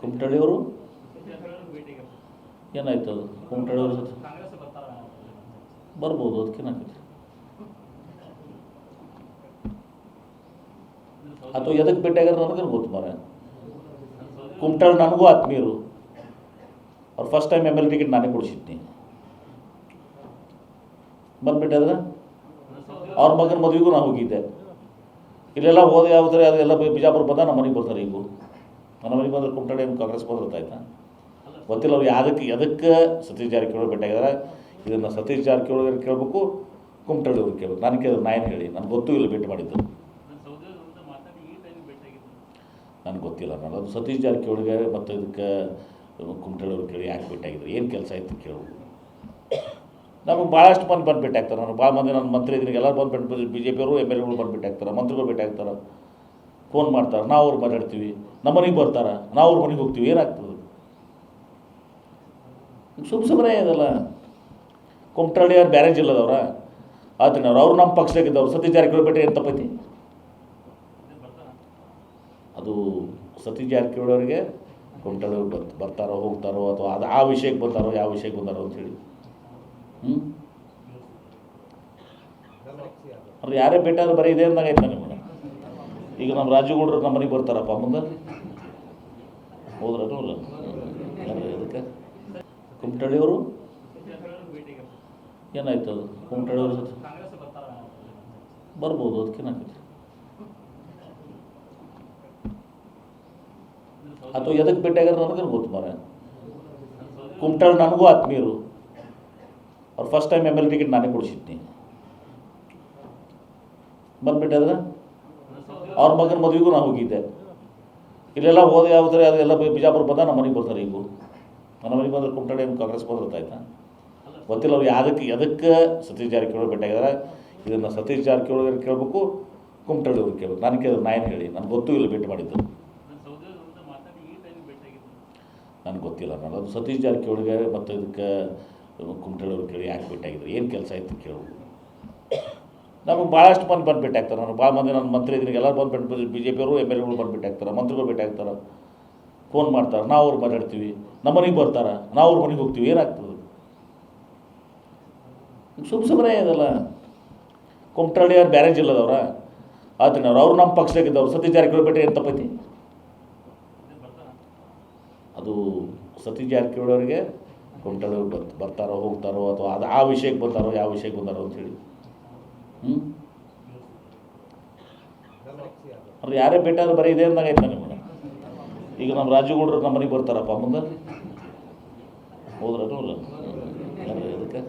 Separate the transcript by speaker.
Speaker 1: ಕುಮಟಳ್ಳಿಯವರು ಏನಾಯ್ತು ಅದು? ಕುಮಟಳ್ಳಿಯವ್ರ ಜೊತೆ? ಬರ್ಬೋದು ಅದಕ್ಕೇನಾಗ್ತದೆ ಅಥವಾ ಎದಕ್ಕೆ ಭೇಟಿಯಾಗ ನನಗೇನು ಗೊತ್ತು ಮಾರ ಕುಮಟಳ್ಳಿ ನನಗೂ ಆತ್ಮೀಯರು. ಅವ್ರು first time M L ticket ನಾನೇ ಕೊಡಿಸಿದ್ನಿ. ಬಂದ್ಬಿಟ್ಟಾದ್ರೆ ಅವ್ರ ಮಗನ ಮದುವೆಗೂ ನಾನು ಹೋಗಿದ್ದೆ. ಇಲ್ಲೆಲ್ಲ ಹೋದ ಯಾವುದ್ರೆ ಅದೆಲ್ಲ ಬಿಜಾಪುರ ಬಂದ ನಮ್ಮ ಮನೆಗೆ ಬರ್ತಾರೆ ಈಗೂ ನನ್ನ ಮನೆಗೆ ಬಂದ್ರೆ ಕುಮಟಾಡಿ ಏನು ಕಾಂಗ್ರೆಸ್ ಗೊತ್ತಾಯ್ತಾ? ಗೊತ್ತಿಲ್ಲ, ಅವ್ರು ಯಾವುದಕ್ಕೆ, ಎದಕ್ಕೆ ಸತೀಶ್ ಜಾರಕಿಹೊಳಿ ಭೇಟಿಯಾಗಿದ್ದಾರೆ ಇದನ್ನು ಸತೀಶ್ ಜಾರಕಿಹೊಳಿ ಕೇಳಬೇಕು, ಕುಮಟಳ್ಳಿ ಅವ್ರಿಗೆ ಕೇಳಬೇಕು. ನಾನು ಕೇಳಿದ್ರೆ ನಾನು ಹೇಳಿ. ನನಗೆ ಗೊತ್ತೂ ಇಲ್ಲ ಭೇಟಿ ಮಾಡಿದ್ದು. ನನಗೆ ಗೊತ್ತಿಲ್ಲ. ನಾನು ಅದು ಸತೀಶ್ ಜಾರಕಿಹೊಳಿಗೆ ಮತ್ತು ಇದಕ್ಕೆ ಕುಮಟಳ್ಳಿ ಅವ್ರು ಕೇಳಿ ಯಾಕೆ ಭೇಟಿಯಾಗಿದ್ರು ಏನು ಕೆಲಸ ಆಯ್ತು ಕೇಳಬೇಕು ನಮಗೆ ಭಾಳಷ್ಟು ಮಂದಿ ಬಂದು ಭೇಟಿ ಆಗ್ತಾರೆ. ನಾನು ಭಾಳ ಮಂದಿ ನನ್ನ ಮಂತ್ರಿ ಇದ್ರಿಗೆ ಎಲ್ಲರೂ ಬಂದು ಭೇಟಿ ಬಿ ಜೆ ಪಿಯವರು ಎಂ ಎಲ್ ಎಗಳು ಬಂದು ಭೇಟಿ ಆಗ್ತಾರೆ. ಮಂತ್ರಿಗಳು ಭೇಟಿ ಆಗ್ತಾರೆ. ಫೋನ್ ಮಾಡ್ತಾರೆ ನಾವು ಅವ್ರು ಮಾತಾಡ್ತೀವಿ ನಮ್ಮ ಮನೆಗೆ ಬರ್ತಾರೆ ನಾವು ಅವ್ರ ಮನೆಗೆ ಹೋಗ್ತೀವಿ, ಏನಾಗ್ತದೆ? ಸುಮ್ ಸುಮ್ಮನೆ ಇದಲ್ಲ ಕುಮಟಳ್ಳಿ ಅವ್ರು ಬ್ಯಾರೇಜ್ ಇಲ್ಲದವ್ರ? ಆತನವ್ರು ಅವ್ರು ನಮ್ಮ ಪಕ್ಷದಾಗಿದ್ದವ್ರು ಸತೀಶ್ ಜಾರಕಿಹೊಳಿ ಬೇಟೆ ಏನು ತಪ್ಪೈತಿ? ಅದು ಸತೀಶ್ ಜಾರಕಿಹೊಳಿ ಅವರಿಗೆ ಕುಮಟಳ್ಳಿ ಬರ್ತ, ಬರ್ತಾರೋ, ಹೋಗ್ತಾರೋ, ಅಥವಾ ಅದು ಆ ವಿಷಯಕ್ಕೆ ಬರ್ತಾರೋ ಯಾವ ವಿಷಯಕ್ಕೆ ಬಂದಾರೋ ಅಂತೇಳಿ ಹ್ಞೂ ಅವ್ರು ಯಾರೇ ಅದು ಬರೀ ಇದೆ ನಿಮಗೆ? ಈಗ ನಮ್ಮ ರಾಜುಗೌಡರು ನಮ್ಮ ಮನೆಗೆ ಬರ್ತಾರಪ್ಪ ಮುಂದೆ. ಹೋದ್ರೂ ಇದಕ್ಕೆ? ಕುಮಟಳ್ಳಿಯವರು ಏನಾಯ್ತು ಅದು? ಕುಮಟಳ್ಳಿಯವ್ರ ಜೊತೆ? ಬರ್ಬೋದು ಅದಕ್ಕೇನಾಗ್ತದೆ ಅಥವಾ ಎದಕ್ಕೆ ಭೇಟಿಯಾಗ ನನಗೇನು ಗೊತ್ತು ಮಾರ ಕುಮಟಳ್ ನನಗೂ ಆತ್ಮೀಯರು. ಅವ್ರು first time M L ticket ನಾನೇ ಕೊಡಿಸಿದ್ನಿ. ಬಂದ್ಬಿಟ್ಟಾದ್ರೆ? ಅವ್ರ ಮಗನ ಮದುವೆಗೂ ನಾನು ಹೋಗಿದ್ದೆ. ಇಲ್ಲೆಲ್ಲ ಹೋದ ಯಾವುದ್ರೆ ಅದೆಲ್ಲ ಬಿಜಾಪುರ ಬಂದ ನಮ್ಮ ಮನೆಗೆ ಬರ್ತಾರೆ ಈಗ ನನ್ನ ಮನೆಗೆ ಬಂದ್ರೆ ಏನು ಕಾಂಗ್ರೆಸ್ ಬರ್ತೈತಾ ಗೊತ್ತಿಲ್ಲ ಅವ್ರು ಯಾವುದಕ್ಕೆ ಎದಕ್ಕೆ ಸತೀಶ್ ಜಾರಕಿಹೊಳಿ ಭೇಟಿಯಾಗಿದ್ದಾರೆ ಇದನ್ನು ಸತೀಶ್ ಜಾರಕಿಹೊಳಿ ಕೇಳಬೇಕು, ಕುಮಟಳ್ಳಿ ಅವ್ರಿಗೆ ಕೇಳಬೇಕು. ನಾನು ಕೇಳಿದ್ರೆ ನಾನು ಹೇಳಿ. ನನಗೆ ಗೊತ್ತೂ ಇಲ್ಲ ಭೇಟಿ ಮಾಡಿದ್ದು. ನನಗೆ ಗೊತ್ತಿಲ್ಲ ನಾನು. ಅದು ಸತೀಶ್ ಜಾರಕಿಹೊಳಿಗೆ ಮತ್ತು ಇದಕ್ಕೆ ಕುಮಟಳ್ಳಿ ಅವ್ರು ಕೇಳಿ ಯಾಕೆ ಭೇಟಿಯಾಗಿದ್ರು ಏನು ಕೆಲಸ ಆಯಿತು ಕೇಳಬೇಕು ನಮಗೆ ಭಾಳಷ್ಟು ಮಂದಿ ಬಂದು ಭೇಟಿ ಆಗ್ತಾರೆ. ನಾನು ಭಾಳ ಮಂದಿ ನನ್ನ ಮಂತ್ರಿ ಇದ್ರಿಗೆ ಎಲ್ಲರೂ ಬಂದು ಭೇಟಿ ಬಿ ಜೆ ಪಿಯವರು ಎಂ ಎಲ್ ಎಗಳು ಬಂದು ಭೇಟಿ ಆಗ್ತಾರೆ. ಮಂತ್ರಿಗಳು ಭೇಟಿ ಆಗ್ತಾರೆ. ಫೋನ್ ಮಾಡ್ತಾರೆ. ನಾವು ಅವ್ರು ಮಾತಾಡ್ತೀವಿ. ನಮ್ಮ ಮನೆಗೆ ಬರ್ತಾರೆ. ನಾವು ಅವ್ರ ಮನೆಗೆ ಹೋಗ್ತೀವಿ. ಏನಾಗ್ತದೆ? ಸುಮ್ ಸುಮ್ಮನೆ ಇದಲ್ಲ. ಕುಮಟಳ್ಳಿ ಅವ್ರು ಬ್ಯಾರೇಜ್ ಇಲ್ಲದವ್ರ? ಆತನವ್ರು ಅವ್ರು ನಮ್ಮ ಪಕ್ಷದಾಗಿದ್ದವ್ರು ಸತೀಶ್ ಜಾರಕಿಹೊಳಿ ಭೇಟಿ ಏನು ತಪ್ಪೈತಿ? ಅದು ಸತೀಶ್ ಜಾರಕಿಹೊಳಿ ಅವರಿಗೆ ಕುಮಟಳ್ಳಿ ಬರ್ತಾರೋ ಹೋಗ್ತಾರೋ ಅಥವಾ ಅದು ಆ ವಿಷಯಕ್ಕೆ ಬರ್ತಾರೋ ಯಾವ ವಿಷಯಕ್ಕೆ ಬಂದಾರೋ ಅಂತೇಳಿ ಅವ್ರು ಯಾರೇ ಭೇಟಿಯಾದ್ರೂ ಬರೀ ಇದೆ ಅಂದಾಗೈತೆ ನಿಮ್ಗೆ? ಈಗ ನಮ್ಮ ರಾಜುಗೌಡರು ನಮ್ಮ ಮನೆಗೆ ಬರ್ತಾರಪ್ಪ ಮುಂದೆ? ಹೋದ್ರೂ ಇದಕ್ಕೆ?